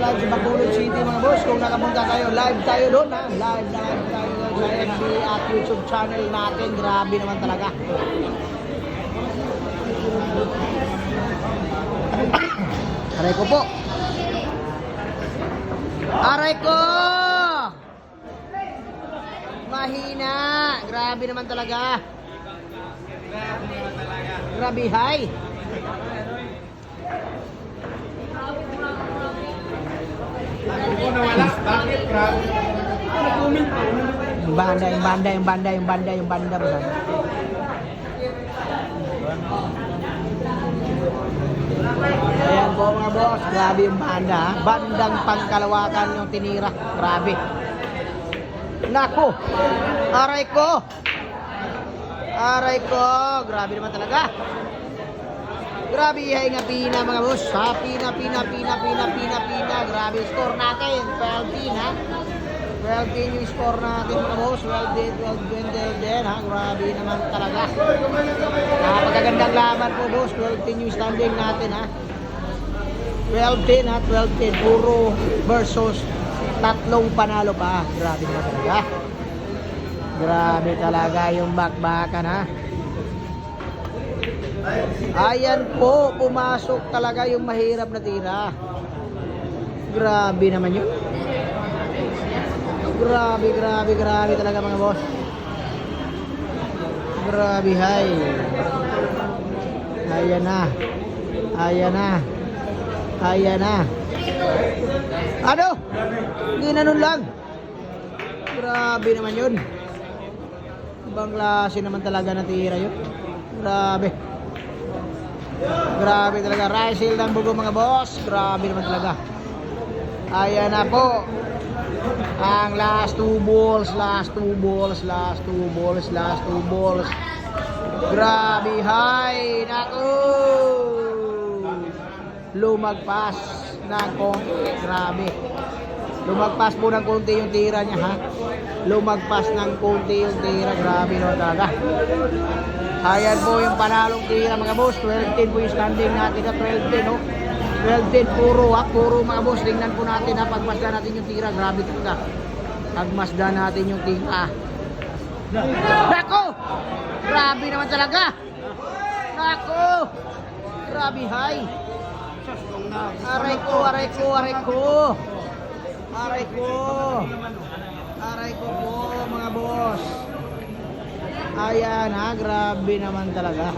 live sa Bacolod City mga boss. Kung nakapunta kayo, live tayo doon ha. Live na live tayo doon sa FB at YouTube channel natin. Grabe naman talaga. Aray ko po. Aray ko! Mahina. Grabe naman talaga. Grabe high. Kung bakit grabe? Yung banda, yung banda, yung banda, yung banda, yung banda ba? Ayan po mga boss, grabe yung banda. Bandang pangkalawakan yung tinira. Grabe. Nako, aray ko. Aray ko, grabe naman talaga. Grabe ihay nga pina mga boss. Ha, pina, pina, pina, pina, pina, pina. Grabe score natin. 12 pin ha. 12 pin yung score natin mga boss. 12 din, 12 din, 12 din ha. Grabe naman talaga. Napakagandang laban po boss. 12 pin yung standing natin ha. 12 din ha. 12 din. Puro versus tatlong panalo pa. Grabe naman talaga. Grabe talaga yung bakbakan ha. Ayan po, pumasok talaga yung mahirap na tira. Grabe naman yun. Grabe, grabe, grabe talaga mga boss. Grabe, hay. Ayan na. Ayan na. Ayan na. Ano? Ginanon lang. Grabe naman yun. Ibang klase naman talaga na tira yun. Grabe. Grabe talaga. Rice ng bugo mga boss. Grabe naman talaga. Ayan na po. Ang last two balls, last two balls, last two balls, last two balls. Grabe, hay! Naku! Lumagpas ng konti. Grabe. Lumagpas po ng konti yung tira niya, ha? Lumagpas ng konti yung tira. Grabe naman talaga. Ayan po yung panalong tira mga boss. 12-10 po yung standing natin na 12-10 no? 12-10 puro ha. Puro mga boss. Tingnan po natin ha. Pagmasdan natin yung tira. Grabe talaga. Pagmasdan natin yung tira. Nako! Grabe naman talaga. Nako! Grabe hay. Aray ko, aray ko, aray ko. Aray ko. Aray ko po mga boss. Ayan ha, grabe naman talaga.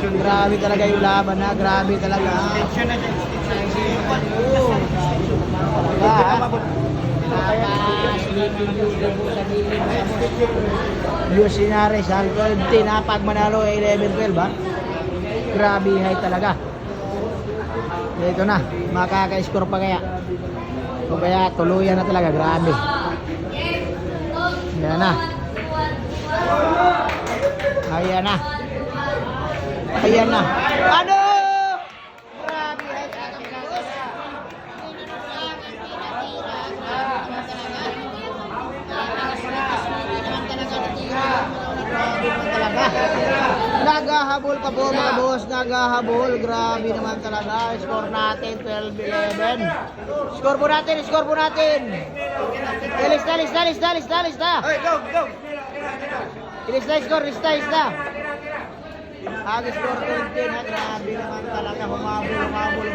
Grabe talaga yung laban ha, grabe talaga. Oo. Talaga ha. Luis Sinares, ha? 12 ha, pag manalo 11-12 ha. Grabe hay talaga. Ito na, makaka-score pa kaya. O kaya tuluyan na talaga, grabe. Yan na. Ayan na. Ayan na. Ano? Grabe, ay kakapagos. talaga. Nagahabol pa po mga boss, nagahabol. Grabe naman talaga. Score natin 12-11. Score po natin, score po natin. Lista, lista, lista, lista, lista. Hey, go, go! Lista, score, lista, lista. Ang score 20 na grabe naman talaga humabol